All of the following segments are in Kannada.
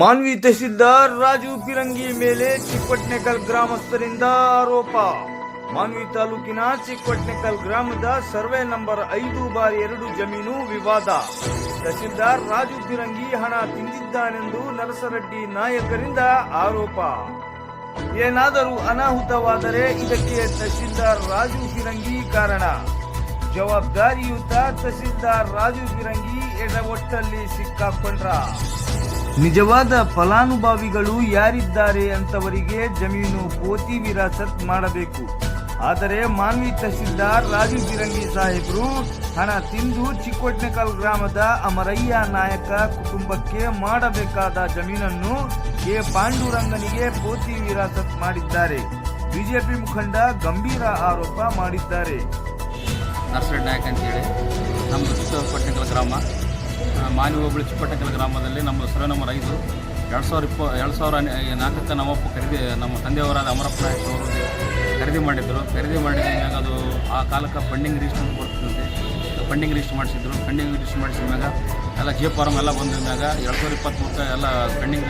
ಮಾನ್ವಿ ತಹಸೀಲ್ದಾರ್ ರಾಜು ಪಿರಂಗಿ ಮೇಲೆ ಚಿಕ್ಕಟ್ನೆಕಲ್ ಗ್ರಾಮಸ್ಥರಿಂದ ಆರೋಪ. ಮಾನ್ವಿ ತಾಲೂಕಿನ ಚಿಕ್ಕಟ್ನೆಕಲ್ ಗ್ರಾಮದ ಸರ್ವೆ ನಂಬರ್ ಐದು ಬಾರಿ ಎರಡು ಜಮೀನು ವಿವಾದ. ತಹಸೀಲ್ದಾರ್ ರಾಜು ಪಿರಂಗಿ ಹಣ ತಿಂದಿದ್ದಾನೆಂದು ನರಸರೆಡ್ಡಿ ನಾಯಕರಿಂದ ಆರೋಪ. ಏನಾದರೂ ಅನಾಹುತವಾದರೆ ಇದಕ್ಕೆ ತಹಸೀಲ್ದಾರ್ ರಾಜು ಪಿರಂಗಿ ಕಾರಣ. ಜವಾಬ್ದಾರಿಯುತ ತಹಸೀಲ್ದಾರ್ ರಾಜು ಪಿರಂಗಿ ಎಡವಟ್ಟಲ್ಲಿ ಸಿಕ್ಕಾಕೊಂಡ್ರ. ನಿಜವಾದ ಫಲಾನುಭವಿಗಳು ಯಾರಿದ್ದಾರೆ ಅಂತವರಿಗೆ ಜಮೀನು ಪೋತಿ ವಿರಾಸತ್ ಮಾಡಬೇಕು. ಆದರೆ ಮಾನ್ವಿ ತಹಸೀಲ್ದಾರ್ ರಾಜು ಬಿರಂಗಿ ಸಾಹೇಬರು ಹಣ ತಿಂದು ಚಿಕ್ಕೋಟ್ನಕಲ್ ಗ್ರಾಮದ ಅಮರಯ್ಯ ನಾಯಕ ಕುಟುಂಬಕ್ಕೆ ಮಾಡಬೇಕಾದ ಜಮೀನನ್ನು ಎ ಪಾಂಡುರಂಗನಿಗೆ ಪೋತಿ ವಿರಾಸತ್ ಮಾಡಿದ್ದಾರೆ. ಬಿಜೆಪಿ ಮುಖಂಡ ಗಂಭೀರ ಆರೋಪ ಮಾಡಿದ್ದಾರೆ. ನರ್ಸರಿ ನಾಯಕ್ ಅಂತೇಳಿ. ನಮ್ಮ ಚಿಕ್ಕೋಟ್ನಕಲ್ ಗ್ರಾಮ. ಆ, ಮಾನವಿ ಹೋಬಳಿ ಚಿಕ್ಕಪಟ್ಟಣಕಲ್ ಗ್ರಾಮದಲ್ಲಿ ನಮ್ಮ ನಂಬರ್ ಐದು ಎರಡು ಸಾವಿರ ಇಪ್ಪ ಎರಡು ಸಾವಿರ ನಾಲ್ಕಕ್ಕೆ ನಮ್ಮಪ್ಪ ಖರೀದಿ ನಮ್ಮ ತಂದೆಯವರಾದ ಅಮರಪ್ಪ ನಾಯಕ್ ಅವರು ಖರೀದಿ ಮಾಡಿದ್ದರು ಖರೀದಿ ಮಾಡಿದ ಮ್ಯಾಗ ಅದು ಆ ಕಾಲಕ್ಕೆ ಫಂಡಿಂಗ್ ರಿಜಿಸ್ಟರ್ ಕೊಡ್ತಿದ್ದಂತೆ ಫಂಡಿಂಗ್ ರಿಜಿಸ್ಟರ್ ಮಾಡಿಸಿದ್ರು. ಫಂಡಿಂಗ್ ರಿಜಿಸ್ಟರ್ ಮಾಡಿಸಿದ ಮ್ಯಾಗ ಎಲ್ಲ ಜಿ ಫಾರ್ಮ್ ಎಲ್ಲ ಬಂದ ಮ್ಯಾಗ ಎರಡು ಸಾವಿರ ಇಪ್ಪತ್ತ್ಮೂರಕ್ಕೆ ಎಲ್ಲ ಫಂಡಿಂಗ್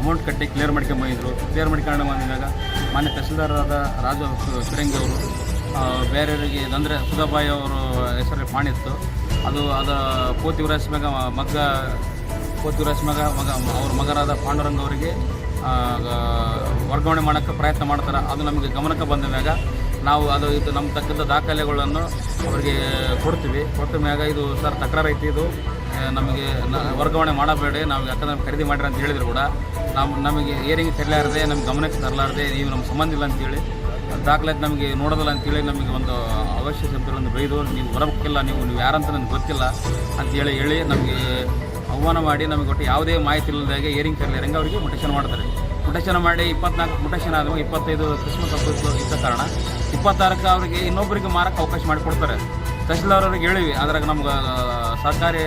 ಅಮೌಂಟ್ ಕಟ್ಟಿ ಕ್ಲಿಯರ್ ಮಾಡ್ಕೊಂಬಂದಿದ್ರು ಕ್ಲಿಯರ್ ಮಾಡ್ಕೊಂಡು ಬಂದಿದ್ದಾಗ ಮಾನ್ಯ ತಹಸೀಲ್ದಾರರಾದ ರಾಜು ಸುರಂಗಿ ಅವರು ಬೇರೆಯವರಿಗೆ ಅಂದರೆ ಸುಧಾಬಾಯಿ ಅವರು ಹೆಸರು ಪಾಣಿತ್ತು ಅದು ಅದ ಪೋತಿ ಮಗ ಮಗ್ಗ, ಪೋತಿ ಮಗ ಮಗ, ಅವ್ರ ಮಗನಾದ ಪಾಂಡುರಂಗ ಅವರಿಗೆ ವರ್ಗಾವಣೆ ಮಾಡೋಕ್ಕೆ ಪ್ರಯತ್ನ ಮಾಡ್ತಾರೆ. ಅದು ನಮಗೆ ಗಮನಕ್ಕೆ ಬಂದ ಮ್ಯಾಗ ನಾವು ಅದು ಇದು ನಮ್ಮ ತಕ್ಕಂಥ ದಾಖಲೆಗಳನ್ನು ಅವರಿಗೆ ಕೊಡ್ತೀವಿ. ಕೊಟ್ಟ ಮ್ಯಾಗ ಇದು, ಸರ್, ತಕರಾರು ಐತಿ ಇದು. ನಮಗೆ ವರ್ಗಾವಣೆ ಮಾಡಬೇಡಿ. ನಾವು ಯಾಕಂದ್ರೆ ಖರೀದಿ ಮಾಡಿರಿ ಅಂತ ಹೇಳಿದ್ರು ಕೂಡ. ನಮ್ಮ ನಮಗೆ ಏರಿಂಗ್ ತರಲಾರದೆ, ನಮ್ಗೆ ಗಮನಕ್ಕೆ ತರಲಾರದೆ, ನೀವು ನಮ್ಮ ಸಂಬಂಧ ಇಲ್ಲ ಅಂತೇಳಿ ದಾಖಲೆ ನಮಗೆ ನೋಡೋದಿಲ್ಲ ಅಂತೇಳಿ ನಮಗೆ ಒಂದು ಅವಶ್ಯ ಶಬ್ದಗಳನ್ನು ಬೈದು, ನೀವು ಹೊರಬೇಕಿಲ್ಲ ನೀವು ನೀವು ಯಾರಂತ ನನಗೆ ಗೊತ್ತಿಲ್ಲ ಅಂತೇಳಿ ಹೇಳಿ ನಮಗೆ ಆಹ್ವಾನ ಮಾಡಿ ನಮಗೆ ಒಟ್ಟು ಯಾವುದೇ ಮಾಹಿತಿ ಇಲ್ಲದಾಗೆ ಏರಿಂಗ್ ತರಲಿರಂಗೆ ಅವರಿಗೆ ಮುಟೇಶನ್ ಮಾಡ್ತಾರೆ. ಮುಟೇಶನ್ ಮಾಡಿ ಇಪ್ಪತ್ನಾಲ್ಕು, ಮುಟೇಶನ್ ಆದಾಗ ಇಪ್ಪತ್ತೈದು ಕ್ರಿಸ್ಮಸ್ ಹಬ್ಬ ಇದ್ದ ಕಾರಣ ಇಪ್ಪತ್ತಾರಕ್ಕೆ ಅವರಿಗೆ ಇನ್ನೊಬ್ಬರಿಗೆ ಮಾರಕ್ಕೆ ಅವಕಾಶ ಮಾಡಿಕೊಡ್ತಾರೆ. ತಹಸೀಲ್ದಾರ್ ಅವ್ರಿಗೆ ಹೇಳಿವಿ. ಅದ್ರಾಗ ನಮ್ಗೆ ಸರ್ಕಾರಿ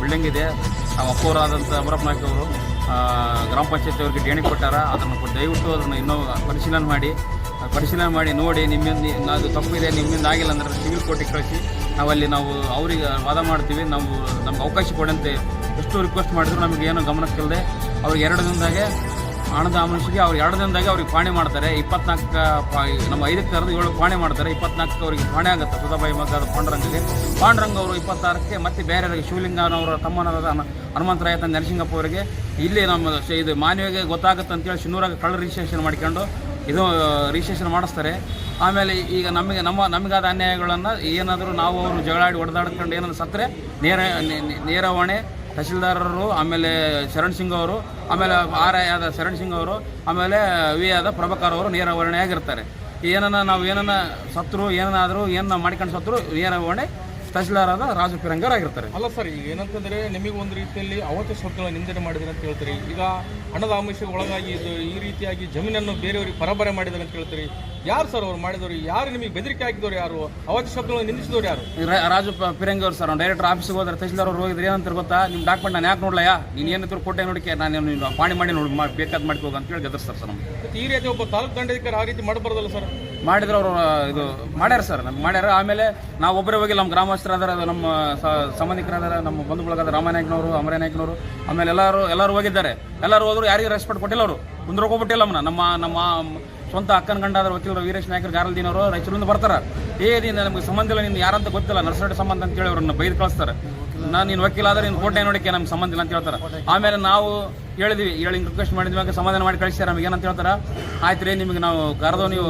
ಬಿಲ್ಡಿಂಗ್ ಇದೆ. ನಾವು ಅಪ್ಪವರಾದಂಥ ಅಮರಪ್ಪ ನಾಯ್ಕ ಅವರು ಗ್ರಾಮ ಪಂಚಾಯತಿ ಅವರಿಗೆ ಡೇಣಿ ಕೊಟ್ಟಾರ. ಅದನ್ನು ದಯವಿಟ್ಟು ಅದನ್ನು ಇನ್ನೂ ಪರಿಶೀಲನೆ ಮಾಡಿ. ಪರಿಶೀಲನೆ ಮಾಡಿ ನೋಡಿ ನಿಮ್ಮಿಂದ ಅದು ತಪ್ಪಿದೆ, ನಿಮ್ಮಿಂದ ಆಗಿಲ್ಲ ಅಂದ್ರೆ ಸಿವಿಲ್ ಕೋರ್ಟಿಗೆ ಕಳಿಸಿ. ನಾವಲ್ಲಿ ನಾವು ಅವರಿಗೆ ವಾದ ಮಾಡ್ತೀವಿ. ನಾವು ನಮ್ಗೆ ಅವಕಾಶ ಕೊಡಂತೆ. ಎಷ್ಟು ರಿಕ್ವೆಸ್ಟ್ ಮಾಡಿದ್ರು ನಮಗೆ ಏನು ಗಮನಕ್ಕಿಲ್ಲದೆ ಅವ್ರಿಗೆ ಎರಡು ದಿನದಾಗೆ ಹಣದ ಮನುಷ್ಯಗೆ ಅವ್ರು ಎರಡು ದಿನದಾಗೆ ಅವ್ರಿಗೆ ಪಾಣೆ ಮಾಡ್ತಾರೆ. ಇಪ್ಪತ್ನಾಲ್ಕು ನಮ್ಮ ಐದಕ್ಕೆ ತರದು ಏಳು ಪಾಣೆ ಮಾಡ್ತಾರೆ. ಇಪ್ಪತ್ನಾಲ್ಕು ಅವರಿಗೆ ಪಾಣೆ ಆಗುತ್ತೆ. ಸುಧಾಬಾಯಿ ಮಗ ಪಾಂಡುರಂಗಗೆ ಪಾಂಡುರಂಗ ಅವರು ಇಪ್ಪತ್ತಾರಕ್ಕೆ ಮತ್ತೆ ಬೇರೆ ಶಿವಲಿಂಗನವರ ತಮ್ಮನಾದ ಹನ- ಹನುಮಂತರಾಯ ತಂದೆ ನರಸಿಂಗಪ್ಪ ಅವರಿಗೆ. ಇಲ್ಲಿ ನಮ್ಮ ಇದು ಮಾನವಿಗೆ ಗೊತ್ತಾಗುತ್ತೆ ಅಂತೇಳಿ ಶಿನ್ನೂರಾಗ ಕಳ್ಳ ರಿಜಿಸ್ಟ್ರೇಷನ್ ಮಾಡ್ಕೊಂಡು ಇದು ರಿಜಿಸ್ಟ್ರೇಷನ್ ಮಾಡಿಸ್ತಾರೆ. ಆಮೇಲೆ ಈಗ ನಮಗೆ, ನಮ್ಮ, ನಮಗಾದ ಅನ್ಯಾಯಗಳನ್ನು ಏನಾದರೂ ನಾವು ಅವರು ಜಗಳಾಡಿ ಹೊಡೆದಾಡ್ಕೊಂಡು ಏನಾದ್ರು ಸತ್ತರೆ, ನೇರ ನೇರವಾಣೆ ತಹಶೀಲ್ದಾರರು, ಆಮೇಲೆ ಶರಣ್ ಸಿಂಗ್ ಅವರು, ಆಮೇಲೆ ಆರ್ ಐ ಆದ ಶರಣ್ ಸಿಂಗ್ ಅವರು, ಆಮೇಲೆ ವಿ ಆದ ಪ್ರಭಾಕರ್ ಅವರು ನೇರ ಹೊಣೆಯಾಗಿರ್ತಾರೆ ಏನನ್ನ ನಾವು ಏನನ್ನ ಸತ್ರು ಏನಾದರೂ ಏನನ್ನ ಮಾಡ್ಕೊಂಡು ಸತ್ರು ನೇರ ಹೊಣೆ ತಹಸೀಲ್ದಾರ್ ಆದ ರಾಜು ಪಿರಂಗರ್ ಆಗಿರ್ತಾರೆ. ಅಲ್ಲ ಸರ್, ಈಗ ಏನಂತಂದ್ರೆ ನಿಮಗೆ ಒಂದು ರೀತಿಯಲ್ಲಿ ಅವತ್ತು ಸ್ವತ್ತುಗಳ ನಿಂದನೆ ಮಾಡಿದ್ರೆ ಅಂತ ಹೇಳ್ತೀರಿ. ಈಗ ಹಣದ ಆಮಿಷಕ್ಕೆ ಒಳಗಾಗಿ ಈ ರೀತಿಯಾಗಿ ಜಮೀನನ್ನು ಬೇರೆಯವರಿಗೆ ಪರಬರೆ ಮಾಡಿದ್ದಾರೆ ಅಂತ ಹೇಳ್ತೀರಿ. ಯಾರು ಸರ್ ಅವ್ರು ಮಾಡಿದವರು? ಯಾರು ನಿಮಗೆ ಬೆದರಿಕೆ ಹಾಕಿದವರು ಯಾರು? ಅವತ್ತು ಶಬ್ದಗಳನ್ನು ನಿಂದಿಸಿದವರು ಯಾರು? ರಾಜು ಪಿರಂಗಿ ಅವ್ರು ಸರ್ ಡೈರೆಕ್ಟರ್ ಆಫೀಸ್ಗೆ ಹೋದ್ರೆ ತಹಸೀಲ್ದಾರ್ ಅವ್ರು ಹೋಗಿದ್ರೆ ಏನಂತ ಗೊತ್ತಾ? ನಿಮ್ಮ ಡಾಕ್ಯುಮೆಂಟ್ ನಾನು ಯಾಕೆ ನೋಡ್ಲಯ್ಯ? ನೀನು ಏನಿದ್ರು ಕೊಟ್ಟೆ ನೋಡಿಕೆ ನಾನು ನೀನು ಪಾಣಿ ಮಾಡಿ ನೋಡಿ ಮಾಡಿ ಬೇಕಾದ್ ಮಾಡ್ಕೋಗ ಅಂತ ಹೇಳಿ ಗದರ್ಸ್ತಾರೆ ಸರ್ ನಮ್ಗೆ. ಈ ರೀತಿ ಒಬ್ಬ ತಾಲೂಕು ದಂಡಾಧಿಕಾರಿ ಆ ರೀತಿ ಮಾಡಬಾರ್ದಲ್ಲ ಸರ್? ಮಾಡಿದ್ರೆ ಅವರು ಇದು ಮಾಡ್ಯಾರ ಸರ್ ನಮ್ಗೆ ಮಾಡ್ಯಾರ. ಆಮೇಲೆ ನಾವು ಒಬ್ಬರೇ ಹೋಗಿ ನಮ್ಮ ಗ್ರಾಮಸ್ಥರಾದಾರ ನಮ್ಮ ಸಂಬಂಧಿಕರಾದಾರ ನಮ್ಮ ಬಂಧು ಬಳಗದ ರಾಮನಾಯಕನವರು ಅಮರನಾಯಕನವರು ಆಮೇಲೆ ಎಲ್ಲರೂ ಎಲ್ಲರೂ ಹೋಗಿದ್ದಾರೆ. ಎಲ್ಲರೂ ಹೋದ್ರು ಯಾರಿಗೂ ರೆಸ್ಪೆಕ್ಟ್ ಕೊಟ್ಟಿಲ್ಲ ಅವರು. ನಮ್ಮನ್ನ ನಮ್ಮ ನಮ್ಮ ಸ್ವಂತ ಅಕ್ಕನ ಗಂಡ ಆದ್ರೆ ವಕೀಲರು, ವೀರೇಶ್ ನಾಯಕರು ಗಾರಲ್ದೀನವರು ರಾಯಚೂರಿಂದ ಬರ್ತಾರೆ. ಏ ನೀನು ನಮಗೆ ಸಂಬಂಧ ಇಲ್ಲ ನಿನ್ನ ಯಾರಂತ ಗೊತ್ತಿಲ್ಲ. ನರ್ಸಡಿ ಸಂಬಂಧ ಅಂತ ಹೇಳಿ ಅವ್ರನ್ನ ಬೈದು ಕಳಿಸ್ತಾರೆ. ನಾನು ನೀನು ವಕೀಲ ಆದ್ರೆ ನೀನು ಕೋಟೆ ನೋಡಿಕೆ ನಮ್ಗೆ ಸಂಬಂಧ ಇಲ್ಲ ಅಂತ ಹೇಳ್ತಾರೆ. ಆಮೇಲೆ ನಾವು ಹೇಳಿದ್ವಿ, ಹೇಳಿ ರಿಕ್ವೆಸ್ಟ್ ಮಾಡಿದ್ವಿ ಸಮಾಧಾನ ಮಾಡಿ ಕಳಿಸ್ತಾರೆ ನಮಗೆ ಏನಂತ ಹೇಳ್ತಾರೆ. ಆಯ್ತು ರೀ ನಿಮಗೆ ನಾವು ಕರೆದು ನೀವು